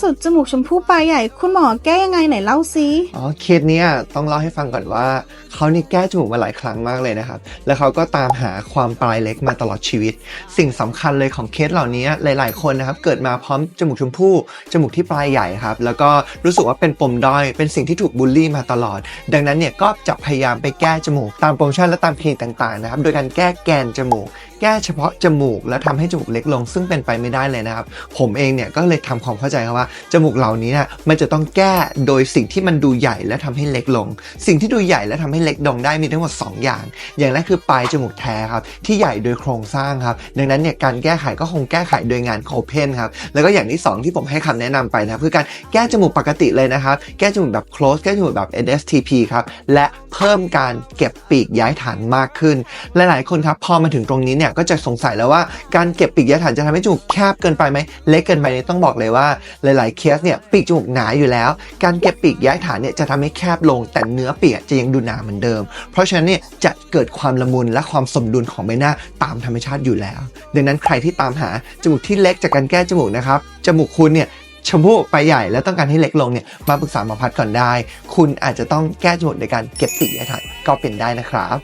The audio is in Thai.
สุดจมูกชมพู่ปลายใหญ่คุณหมอแก้ยังไงไหนเล่าซิอ๋อเคสเนี้ยต้องเล่าให้ฟังก่อนว่าเขานี่แก้จมูกมาหลายครั้งมากเลยนะครับ แล้วเขาก็ตามหาความปลายเล็กมาตลอดชีวิต สิ่งสำคัญเลยของเคสเหล่านี้หลาย ๆ คนนะครับ เกิดมาพร้อมจมูกชมพู่จมูกที่ปลายใหญ่ครับ แล้วก็รู้สึกว่าเป็นปมด้อยเป็นสิ่งที่ถูกบูลลี่มาตลอด ดังนั้นเนี่ยก็จะพยายามไปแก้จมูกตามโปรโมชั่นและตามคลินิกต่าง ๆ นะครับ โดยการแก้แกนจมูก ก้เฉพาะจมูก แล้วทำให้จมูกเล็กลง ซึ่งเป็นไปไม่ได้เลยนะครับ ผมเองเนี่ยก็เลยทำความเข้าใจครับว่า จมูกเหล่านี้เนี่ยมันจะต้องแก้โดยสิ่งที่มันดูใหญ่และทำให้เล็กลง สิ่งที่ดูใหญ่และทำให้เล็กลงได้มีทั้งหมด 2 อย่าง อย่างแรกคือปลายจมูกแท้ครับที่ใหญ่โดยโครงสร้างครับ ดังนั้นเนี่ยการแก้ไขก็คงแก้ไขโดยงานโคเพนครับแล้วก็อย่างที่ 2 ที่ผมให้คำแนะนำไปนะค,คือการแก้จมูกปกติเลยนะครับแก้จมูกแบบ close แก้จมูกแบบ NSTP ครับและเพิ่มการเก็บปีกย้ายฐานมากขึ้น หลายๆคนครับพอมาถึงตรงนี้เนี่ยก็จะสงสัยแล้วว่าการเก็บปีกยาฐานจะทำให้จมูกแคบเกินไปไหมเล็กเกินไปเนี่ยต้องบอกเลยว่าหลาย ๆ เคสเนี่ยปีกจมูกหนาอยู่แล้ว การเก็บปีกย้ายฐานเนี่ยจะทำให้แคบลง แต่เนื้อปีกจะยังดูหนาเหมือนเดิม เพราะฉะนั้นเนี่ยจะเกิดความละมุนและความสมดุลของใบหน้าตามธรรมชาติอยู่แล้ว ดังนั้นใครที่ตามหาจมูกที่เล็กจากการแก้จมูกนะครับจมูกคุณเนี่ยชมพู่ไปใหญ่แล้วต้องการให้เล็กลงเนี่ยมาปรึกษาหมอพัดก่อนได้ คุณอาจจะต้องแก้จมูกในการเก็บปีกย้ายฐานก็เป็นได้นะครับ